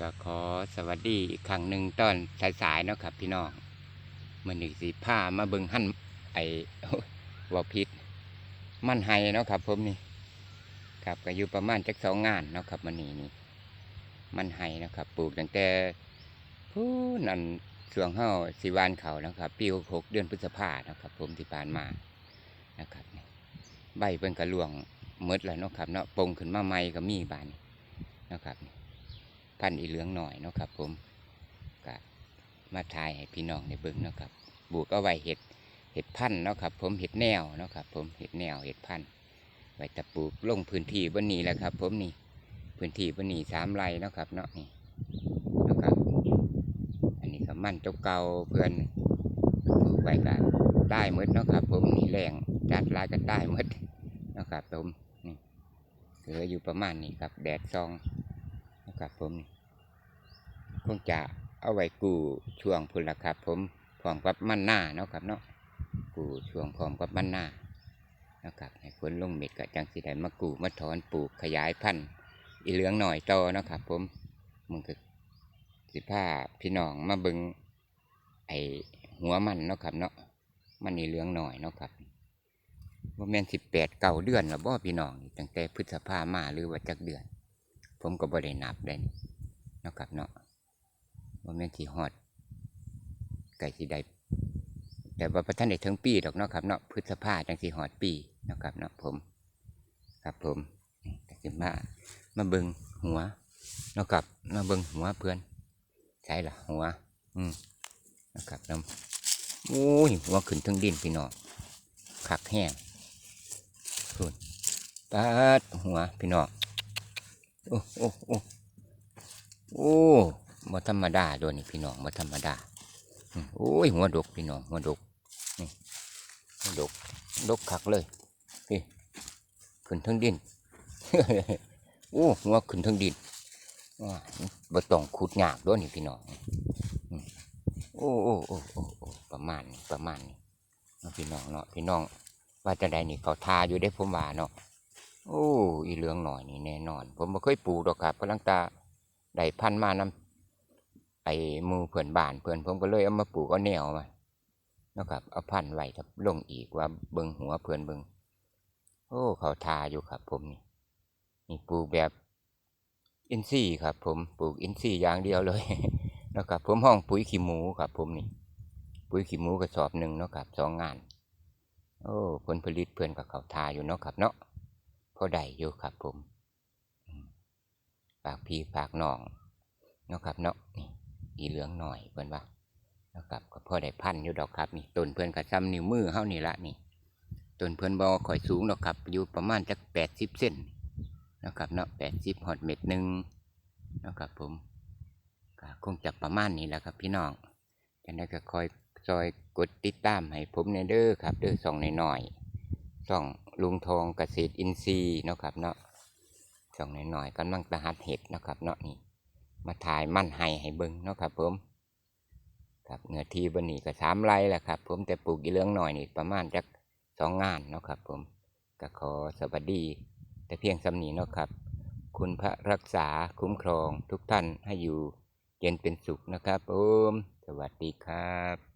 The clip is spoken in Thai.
ก็ขอสวัสดีอีกครั้งหนึ่งตอนสายๆเนาะครับ พี่น้องมันอีกสีผ้ามาเบิงหั่นไอ้ว่าพิษมันไห้เนาะครับ ผมนี่ ครับก็อยู่ประมาณจักสองงานเนาะครับมันนี่นี่มันไห้เนาะครับ ปลูกตั้งแต่พูนนั่นช่วงเฮาสิวานเขานะครับ ปีหกเดือนพฤษภาเนาะครับ ผมที่ผ่านมานะครับใบเพิ่นกระลวงหมดแล้วเนาะครับเนาะปงขึ้นมาใหม่ก็มีบานนี้เนาะครับนี่ พันธุ์อีเหลืองหน่อยเนาะครับ ผมก็มาทายให้พี่น้องในเบิ้งเนาะครับปลูกเอาไว้เห็ดเห็ดพันธุ์เนาะครับ ผมเห็ดแนวเนาะครับผมเห็ดแนวเห็ดพันธุ์ไว้แตะปลูกลงพื้นที่บนนี้แหละครับ ผมนี่พื้นที่บนนี้สามไร่เนาะครับ เนาะนี่นะครับ อันนี้ก็มันเจ้าเก่าเพื่อนปลูกไว้ก็ได้หมดเนาะครับ ผมนี่แรงจัดลายก็ได้หมดเนาะครับผมนี่เหลืออยู่ประมาณนี้ครับ แดดซองนะครับผมนี่ คงจะเอาไว้กูช่วงพุ่นละครับ ผมพร้อมกับมันหน้าเนาะครับเนาะกูช่วงพร้อมกับมันหน้านะครับให้ฝนลงเม็ดก็จังสิได้มากูมาถอนปลูกขยายพันธุ์อีเหลืองหน่อยโตเนาะครับ ผมมึงก็สิผ้าพี่น้องมาบิงไอหัวมันเนาะครับเนาะมันอีเหลืองหน่อยเนาะครับว่าแม่นสิบแปดเก่าเดือนแล้วบ่พี่น้องตั้งแต่พฤษภามาหรือว่าจักเดือน ผมก็บ่ได้นับได้นี่เนาะครับเนาะ ว่าแม่นที่ฮอดไก่สิได้แต่ว่าพระท่านได้ถึงปีดอกเนาะครับเนาะพฤษภาจังสิฮอดปีเนาะครับเนาะผม ครับผมก็สิมามาเบิงหัวเนาะครับมาเบิงหัวเพื่อนใช่ล่ะหัว อืมนะครับน้ำโอ้ยหัวขึ้นถึงดินพี่น้องคักแห้งคุณปาดหัวพี่น้องโอ้โอ้โอ้โอ้ มาธรรมดาด้วยนี่พี่น้องมาธรรมดาโอ้ยหัวดกพี่น้องหัวดกนี่หัวดกดกคักเลยพี่ขึ้นทั้งดินโอ้หัวขึ้นทั้งดินว้าบ่ต้องขุดหยากด้วยนี่พี่น้องโอ้โอ้โอ้โอ้โอประมาณนี้ประมาณนี้พี่น้องเนาะพี่น้องว่าจะได้นี่เขาทาอยู่ได้ผมว่าเนาะโอ้อีเหลืองหน่อยนี่แน่นอน ผมบ่เคยปลูกดอกครับกำลังตาได้พันมานำ ไอ้มูเพื่อนบ้านเพื่อนผมก็เลยเอามาปลูกเอาแนวมานะครับเอาพันไว้ครับลงอีกว่าเบิงหัวเพื่อนเบิงโอ้เขาทาอยู่ครับ ผมนี่นี่ปลูกแบบอินทรีย์ครับ ผมปลูกอินทรีย์อย่างเดียวเลยนะครับ ผมห้องปุ๋ยขี้หมูครับ ผมนี่ ปุ๋ยขี้หมูกระสอบหนึ่งเนาะครับสองงาน โอ้ผลผลิตเพื่อนกับเขาทาอยู่เนาะครับเนาะพอได้อยู่ครับ ผมอืมฝากพี่ฝากน้องเนาะครับเนาะนี่ อีเหลืองหน่อยเพื่อนว่าเนาะครับก็พอได้พันอยู่ดอกครับนี่ต้นเพื่อนกับซ้ำนิ้วมือเฮานี่ละนี่ต้นเพื่อนบอข่อยสูงดอกครับอยู่ประมาณจักแปดสิบเซนนะครับเนาะแปดสิบหอดเม็ดหนึ่งนะครับผมก็คงจะประมาณนี้แหละครับพี่น้องจังได้ก็คอยซอยกดติดตามให้ผมในเด้อครับเด้อส่องหน่อยๆช่องลุงทองเกษตรอินทรีย์นะครับเนาะช่องหน่อยๆกำลังตะหัดเห็ดนะครับเนาะนี่ มาถ่ายมั่นไห้ให้เบิ้งเนาะครับผมครับเนื้อที่บนนี้ก็สามไร่แหละครับ ผมแต่ปลูกอีเลืองหน่อยนี่ประมาณจักสองงานเนาะครับ ผมก็ขอสวัสดี แต่เพียงสำนีเนาะครับ คุณพระรักษาคุ้มครองทุกท่านให้อยู่เย็นเป็นสุขนะครับผมสวัสดีครับ